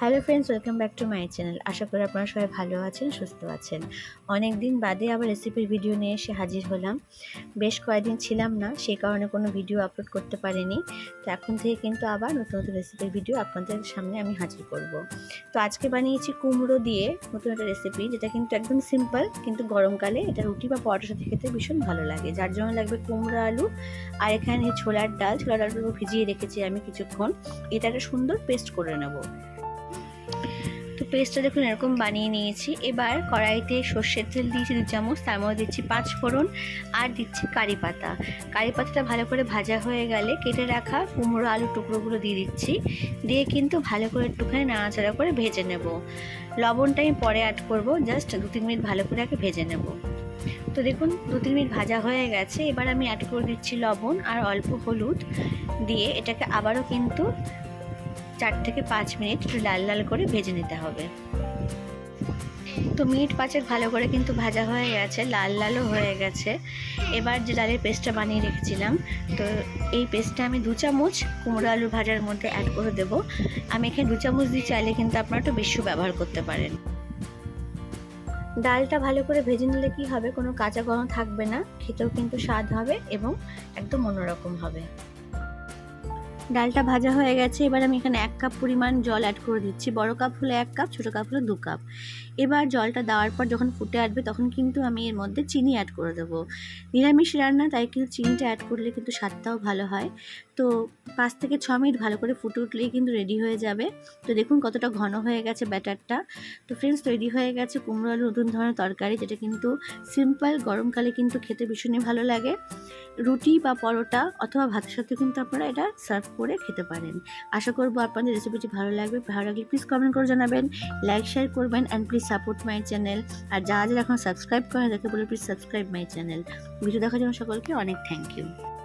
Hello friends welcome back to my channel আশা করি আপনারা সবাই ভালো আছেন, সুস্থ আছেন। অনেক দিন বাদে আবার রেসিপির ভিডিও নিয়ে এসে হাজির হলাম। বেশ কয়েকদিন ছিলাম না সেই কারণে কোনো ভিডিও আপলোড করতে পারিনি। তো এখন থেকে কিন্তু আবার নতুন নতুন রেসিপির ভিডিও আপনাদের সামনে আমি হাজির করব। তো আজকে বানিয়েছি কুমড়ো দিয়ে নতুন একটা রেসিপি যেটা কিন্তু একদম সিম্পল কিন্তু গরমকালে এটা রুটি বা পরোটার সাথে খেতে ভীষণ ভালো লাগে। যার জন্য লাগবে কুমড়ো আলু আর এখানে ছোলার ডাল। ছোলার ডালগুলো ভিজিয়ে রেখেছি আমি কিছুক্ষণ। এটা একটা সুন্দর পেস্ট করে নেব। পেস্টটা দেখুন, এরকম বানিয়ে নিয়েছি। এবার কড়াইতে সর্ষের তেল দিয়েছি, দু চামচ। তার মধ্যে দিচ্ছি পাঁচ ফোড়ন আর দিচ্ছি কারি পাতা। কারি পাতাটা ভালো করে ভাজা হয়ে গেলে কেটে রাখা কুমড়ো আলু টুকরোগুলো দিয়ে দিচ্ছি। দিয়ে কিন্তু ভালো করে একটুখানি নাড়াচাড়া করে ভেজে নেব। লবণটা আমি পরে অ্যাড করব জাস্ট দু তিন মিনিট ভালো করে আগে ভেজে নেব। তো দেখুন, দু তিন মিনিট ভাজা হয়ে গেছে। এবার আমি অ্যাড করে দিচ্ছি লবণ আর অল্প হলুদ। দিয়ে এটাকে আবারও কিন্তু চার থেকে পাঁচ মিনিট একটু লাল লাল করে ভেজে নিতে হবে। তো মিনিট পাঁচেক ভালো করে কিন্তু ভাজা হয়ে গেছে, লাল লালও হয়ে গেছে। এবার যে ডালের পেস্টটা বানিয়ে রেখেছিলাম, তো এই পেস্টটা আমি দু চামচ কুমড়ো আলু ভাজার মধ্যে অ্যাড করে দেবো। আমি এখানে দু চামচ দিয়ে চাইলে কিন্তু আপনারা একটু বেশিও ব্যবহার করতে পারেন। ডালটা ভালো করে ভেজে নিলে কি হবে? কোনো কাঁচা গরম থাকবে না, খেতেও কিন্তু স্বাদ হবে এবং একদম অন্যরকম হবে। ডালটা ভাজা হয়ে গেছে, এবার আমি এখানে এক কাপ পরিমাণ জল অ্যাড করে দিচ্ছি। বড় কাপ হলে এক কাপ, ছোটো কাপ হলে দু কাপ। এবার জলটা দেওয়ার পর যখন ফুটে আসবে, তখন কিন্তু আমি এর মধ্যে চিনি অ্যাড করে দেবো। নিরামিষ রান্না, তাই কিন্তু চিনিটা অ্যাড করলে কিন্তু স্বাদটাও ভালো হয়। তো পাঁচ থেকে ছ মিনিট ভালো করে ফুটে উঠলেই কিন্তু রেডি হয়ে যাবে। তো দেখুন কতটা ঘন হয়ে গেছে ব্যাটারটা। তো ফ্রেন্ডস তৈরি হয়ে গেছে কুমড়ো আলু নতুন ধরনের তরকারি, যেটা কিন্তু সিম্পল গরমকালে কিন্তু খেতে ভীষণই ভালো লাগে। রুটি বা পরোটা অথবা ভাতের সাথে কিন্তু আপনারা এটা সার্ভ করে খেতে পারেন। আশা করব আপনাদের রেসিপিটি ভালো লাগবে। ভালো লাগলে প্লিজ কমেন্ট করে জানাবেন লাইক শেয়ার করবেন and please support my channel আর যারা যারা এখন সাবস্ক্রাইব করে দেখে বলে please subscribe my channel video দেখার জন্য সকলকে অনেক থ্যাংক ইউ